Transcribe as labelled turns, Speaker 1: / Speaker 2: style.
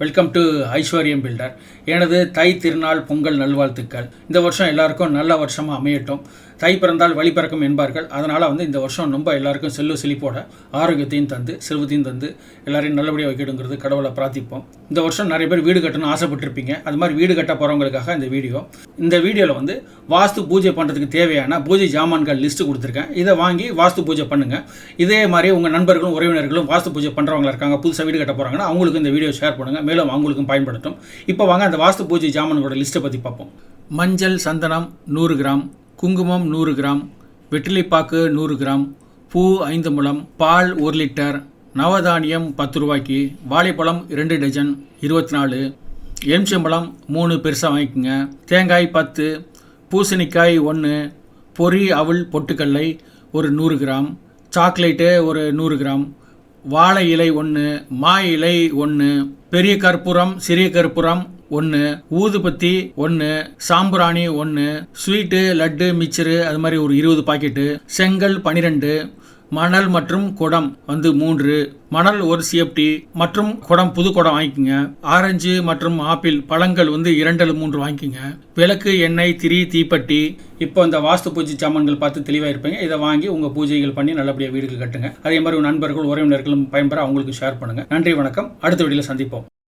Speaker 1: Welcome to ஐஸ்வர்யம் filter எனது தை திருநாள் பொங்கல் நல்வாழ்த்துக்கள். இந்த வருஷம் எல்லாருக்கும் நல்ல வருஷமாக அமையட்டும். தை பிறந்தால் வழி பிறக்கும் என்பார்கள். அதனால் வந்து இந்த வருஷம் ரொம்ப எல்லாருக்கும் செல்லு செழிப்போட ஆரோக்கியத்தையும் தந்து செல்வத்தையும் தந்து எல்லாரையும் நல்லபடியாக வைக்கணுங்கிறது கடவுளை பிரார்த்திப்போம். இந்த வருஷம் நிறைய பேர் வீடு கட்டணும்னு ஆசைப்பட்டிருப்பீங்க. அது மாதிரி வீடு கட்ட போகிறவங்களுக்காக இந்த வீடியோ. இந்த வீடியோவில் வந்து வாஸ்து பூஜை பண்ணுறதுக்கு தேவையான பூஜை ஜாமான்கள் லிஸ்ட்டு கொடுத்துருக்கேன். இதை வாங்கி வாஸ்து பூஜை பண்ணுங்கள் இதே மாதிரி உங்கள் நண்பர்களும் உறவினர்களும் வாஸ்து பூஜை பண்ணுறவங்களா இருக்காங்க புதுசாக வீடு கட்ட போகிறாங்கன்னா அவங்களுக்கு இந்த வீடியோ ஷேர் பண்ணுங்கள் மேலும் அவங்களுக்கும் பயன்படுத்தும். இப்போ வாங்க அந்த வாஸ்து பூஜை ஜாமான்களோட லிஸ்ட்டை பற்றி பார்ப்போம். மஞ்சள் சந்தனம் நூறு கிராம் குங்குமம் நூறு கிராம் வெற்றிலைப்பாக்கு நூறு கிராம் பூ ஐந்து முழம் பால் ஒரு லிட்டர் நவதானியம் பத்து ரூபாய்க்கு வாழைப்பழம் ரெண்டு டஜன் இருபத்தி நாலு எலுமிச்சம்பழம் மூணு பெருசாக வாங்கிக்கோங்க. தேங்காய் பத்து பூசணிக்காய் ஒன்று பொரி அவல் பொட்டுக்கல்லை ஒரு நூறு கிராம் சாக்லேட்டு ஒரு நூறு கிராம் வாழை இலை ஒன்று மா இலை ஒன்று பெரிய கற்பூரம் சிறிய கற்பூரம் ஒன்று ஊதுபத்தி ஒன்று சாம்பிராணி ஒன்று ஸ்வீட்டு லட்டு மிச்சரு அது மாதிரி ஒரு இருபது பாக்கெட்டு செங்கல் பனிரெண்டு மணல் மற்றும் குடம் வந்து மூன்று. மணல் ஒரு சிஎப்டி மற்றும் குடம் புது குடம் வாங்கிக்கோங்க. ஆரஞ்சு மற்றும் ஆப்பிள் பழங்கள் வந்து இரண்டு அல்லது மூன்று வாங்கிக்கோங்க. விளக்கு எண்ணெய் திரி தீப்பெட்டி. இப்போ இந்த வாஸ்து பூஜை சாமான்கள் பார்த்து தெளிவாக இருப்பீங்க. இதை வாங்கி உங்கள் பூஜைகள் பண்ணி நல்லபடியாக வீடுகள் கட்டுங்க. அதே மாதிரி நண்பர்கள் உறவினர்களும் பயன்பெற அவங்களுக்கு ஷேர் பண்ணுங்கள் நன்றி வணக்கம். அடுத்த வீடியோவில் சந்திப்போம்.